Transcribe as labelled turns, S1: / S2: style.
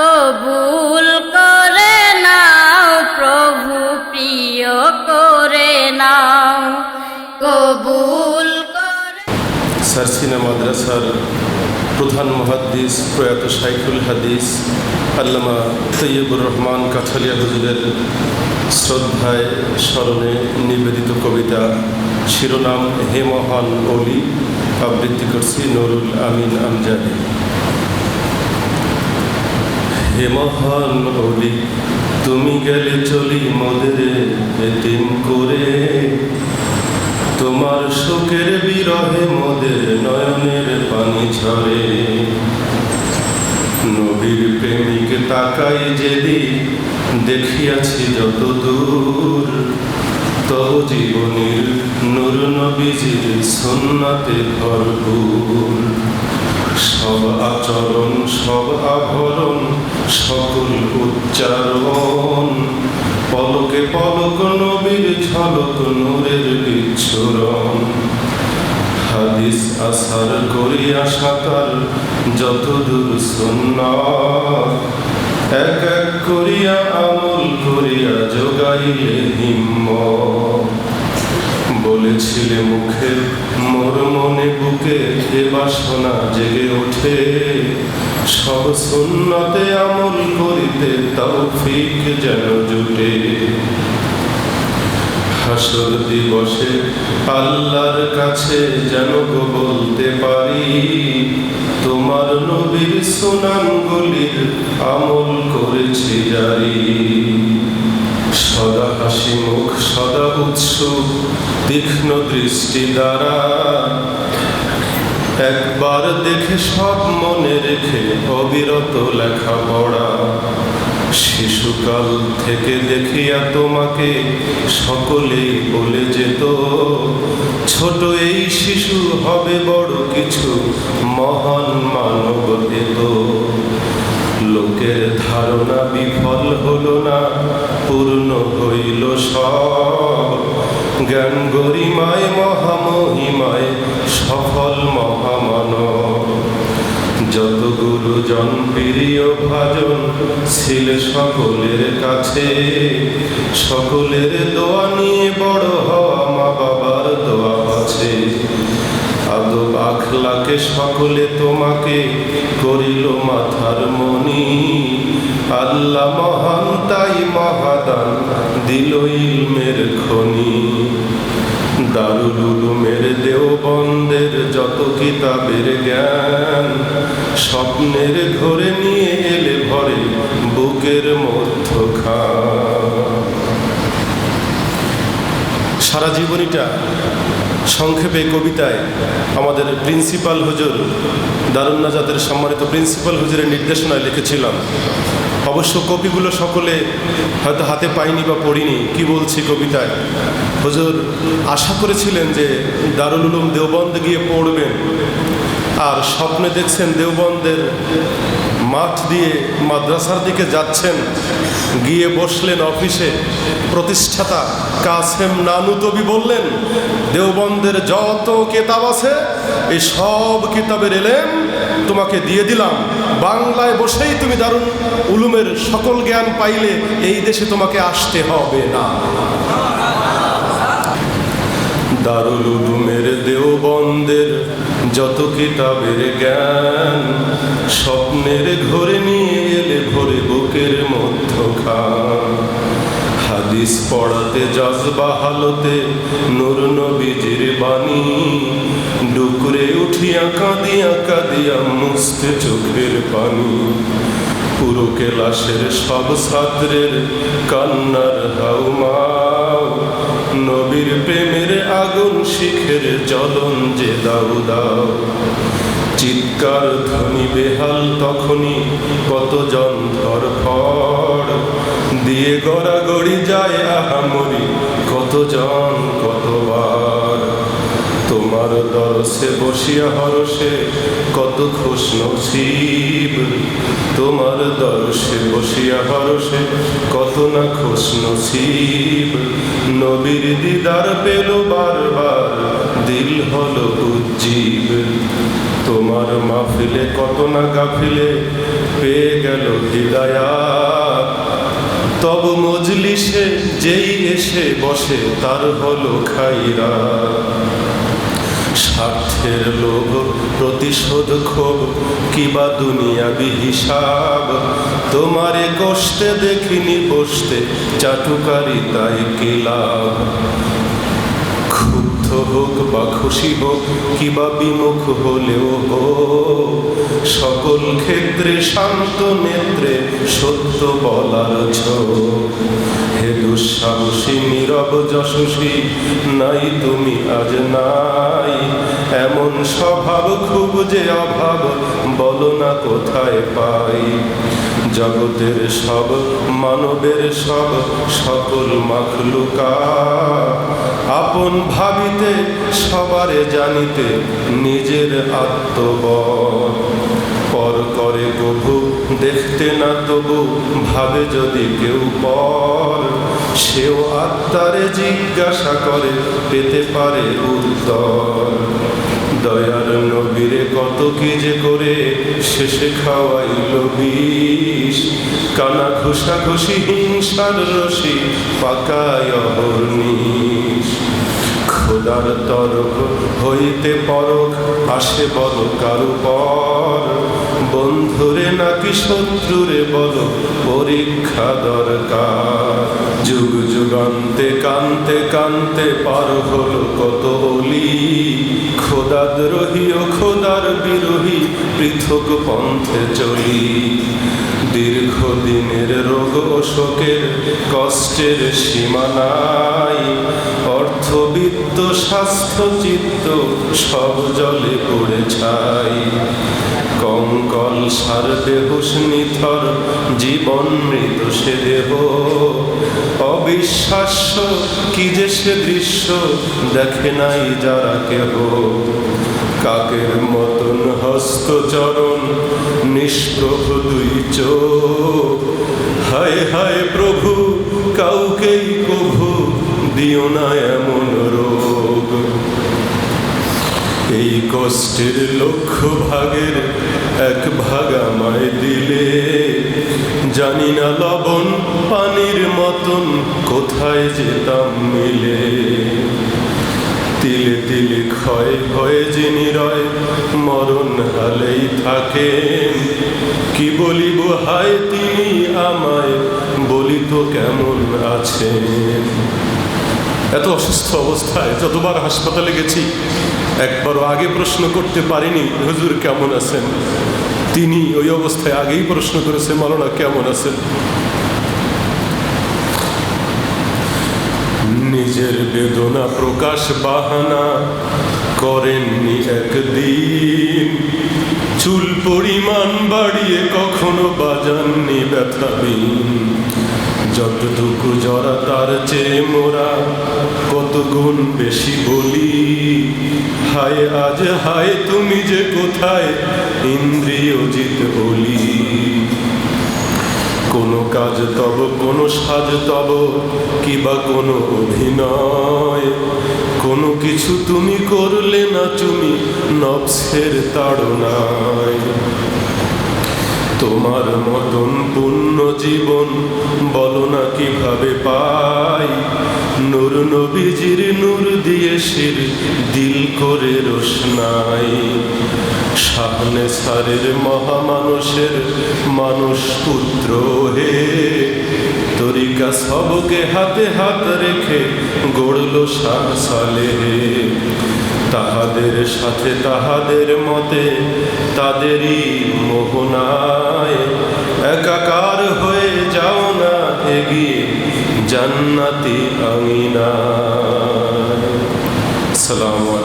S1: কবুল করে নাও, প্রভু প্রিয় করে নাও। কবুল
S2: সারসিনা মাদ্রাসার প্রধান মহাদ্দিস প্রয়াত শাইখুল হাদিস, আল্লামা তৈয়বুর রহমান কাঠালিয়া হুজুরের শ্রদ্ধায় স্মরণে নিবেদিত কবিতা, শিরোনাম, হে মহান অলি, আবৃত্তি করছি নুরুল আমিন আমজাদি। হে মহান অলি তুমি গেলে চলি মোদের এতিম করে। তোমার শোকের বিরহে মোদের নয়নের পানি ঝরে। নবীর প্রেমিক তাকাই যেদি, দেখিয়াছি যত দূর। তব জীবনের নূর নবীজির সুন্নাতে ভরপুর। সব আচরণ, সব আভরণ সকল উচ্চারণ পলকে পলক নবীর ঝলক নূরের বিচ্ছুরণ। হাদিস আসার করিয়া সাকার যত দূর এক এক করিয়া আমল করিয়া যোগাইলে হিম্মত। বলেছিলে মুখে, মোর মনে বুকে এ বাসনা জেগে ওঠে। সব সুন্নতে আমল করিতে তৌফিক যেন জুটে। হাসর দিবসে আল্লাহর কাছে যেন বলতে পারি, তোমার নবীর সুনামগুলির আমল করেছি জারি। সদা হাসি মুখ সদা উৎসুক, তীক্ষ্ণ দৃষ্টি দ্বারা একবার দেখে সব মনে রেখে অবিরত লেখাপড়া শিশুকাল থেকে দেখিয়া তোমাকে সকলেই বলে যেত, ছোট এই শিশু হবে বড় কিছু মহান মানব এত। লোকের ধারণা বিফল হলো না, পূর্ণ হইল সব। জ্ঞান গরিমায় মহামহিমায় ছিল সকলের কাছে। সকলের দোয়া নিয়ে বড় হওয়া মা বাবার দোয়া আছে। আদব আখলাকে সকলে তোমাকে করিল মাথার মনি আল্লাহ মহান, তাই মহাদান দিল ইলমের খনি। দারুল উলুমের দেওবন্দের যত কিতাবের জ্ঞান, স্বপ্নের ঘরে নিয়ে বুকের মধ্যখান। সারা জীবনীটা সংক্ষেপে কবিতায় আমাদের প্রিন্সিপাল হুজুর দারুণ নাজাদের সম্মানিত প্রিন্সিপাল হুজুরের নির্দেশনায় লিখেছিলাম। অবশ্য কপিগুলো সকলে হয়তো হাতে পাইনি বা পড়িনি, কি বলছি কবিতায়? হুজুর, আশা করেছিলেন যে দারুল উলুম দেওবন্দ গিয়ে পড়বেন। আর স্বপ্নে দেখছেন দেওবন্দের মাঠ দিয়ে মাদ্রাসার দিকে যাচ্ছেন। গিয়ে বসলেন অফিসে। প্রতিষ্ঠাতা কাসেম নানু তবি বললেন, দেওবন্দের যত কেতাব আছে, এই সব কিতাবের এলেম তোমাকে দিয়ে দিলাম। বাংলায় বসেই তুমি দারুণ উলুমের সকল জ্ঞান পাইলে এই দেশে তোমাকে আসতে হবে না। দারুল উলুমের দেওবন্দের যত কিতাবের জ্ঞান স্বপ্নের ঘরে নিয়ে এলে ভরে বুকের মধ্যখান। হাদিস পড়াতে জজবা হালতে নূর নবীজির বাণী, ডুকরে উঠিয়া কাঁদিয়া কাঁদিয়া মুছতে চোখের পানি। পুরো কেলাসের সব ছাত্রের কান্নার হাউমাও নবীর প্রেমের আগুন শিখের জ্বলন যে দাউ দাও। চিৎকার ধ্বনি বেহাল তখনই কতজন ধরফড়। দিয়ে গড়াগড়ি যায় আহামরি কতজন তোমার দরসে বসিয়া হরসে কত খুশ নসিব তোমার দরসে বসিয়া হরসে কত না খুশ নসিব নবীর দিদার পেল বারবার, দিল হলো উজ্জীব। তোমার মাহফিলে কত না গাফিলে পেয়ে গেল হৃদয়াত তব মজলিসে যেই এসে বসে তার হলো খাইরা। স্বার্থের লোভ, প্রতিশোধ ক্ষোভ কিবা দুনিয়াবি হিসাব তোমারে কষ্টে দেখিনি বসতে চাটুকারি তাই কি লাভ? হোক বা খুশি হোক কিবা বিমুখ হলেও হোক, সকল ক্ষেত্রে শান্ত নেত্রে সত্য বলার ঝোঁক। হে দুঃসাহসী নীরব যশস্বী, নাই তুমি আজ নাই। এমন স্বভাব খুব যে অভাব, বলো না কোথায় পাই। জগতের সব, মানবের সব, সকল মাখলুকা। আপন ভাবিতে সবারে জানিতে নিজের আত্মবর। পর করে প্রভু, দেখতে না তবু ভাবে যদি কেউ পর। সেও আত্মারে জিজ্ঞাসা করে, পেতে পারে উত্তর। দয়ার নবীরে কত কি যে করে, শেষে খাওয়াইল বিষ। কানা ঘুষা ঘুষি হিংসার রশি, পাকায় অহর্নিশ। খোদার তরফ হইতে পরক, আসে বল কারু পর। বন্ধুরে নাকি শত্রুরে বল, পরীক্ষা দরকার। যুগ যুগান্তে কান্তে কান্তে পার হল কত অলি খোদাদ্রোহী ও খোদার বিরোহী, পৃথক পন্থে চলি। দীর্ঘদিনের রোগ শোকের কষ্টের সীমানাই, অর্থবিত্ত স্বাস্থ্য চিত্ত সব জলে পড়ে ছাই। কঙ্কল সার বেহুশ নিথর জীবন মৃত সে দেহ। অবিশ্বাস্য কি যে সে দৃশ্য, দেখে নাই যারা কেহ। কাকের মতন হস্তচরণ নিষ্প্রভ দুই চোখ। হায় হায় প্রভু, কাউকেই কভু দিও না এমন এই কষ্টের লক্ষ ভাগের এক ভাগ আমায় দিলে। জানি না লবণ পানির মতন কোথায় যেতাম মিলে। তিলে তিলে ক্ষয় হয়ে যিনি রয় মরণ হালেই থাকে। কি বলিব, হায় তিনি আমায়, বলি তো কেমন আছেন? এত অসুস্থ অবস্থায় যতবার হাসপাতালে গেছি একবারও আগে প্রশ্ন করতে পারিনি, হুজুর কেমন আছেন? তিনি ওই অবস্থায় আগেই প্রশ্ন করেছে মালনা কেমন আছেন? নিজের বেদনা প্রকাশ বাহানা করেননি একদিন। চুল পরিমাণ বাড়িয়ে কখনো বাজাননি ব্যথাবিন যতটুকু জরা তার চেয়ে মোরা কত গুণ বেশি বলি। হায় আজ হায়, তুমি যে কোথায়? ইন্দ্রিয়জিত বলি কোনো কাজ তব, কোনো সাজ তব কিবা কোনো অভিনয়? কোনো কিছু তুমি করলে না তুমি নবসের তাড়নায়। তোমার মতন পূর্ণ জীবন বলো না কীভাবে পাই? নূর নবীজির নূর দিয়ে শির দিল করে রোশনাই। সামনে সারের মহামানুষের মানুষ পুত্র হে। তরিকা সবকে হাতে হাত রেখে গড়ল সালে তাহাদের সাথে তাহাদের মতে তাদেরই মোহনায় একাকার হয়ে যাও না এগিয়ে জান্নাতি আঙিনা সালাম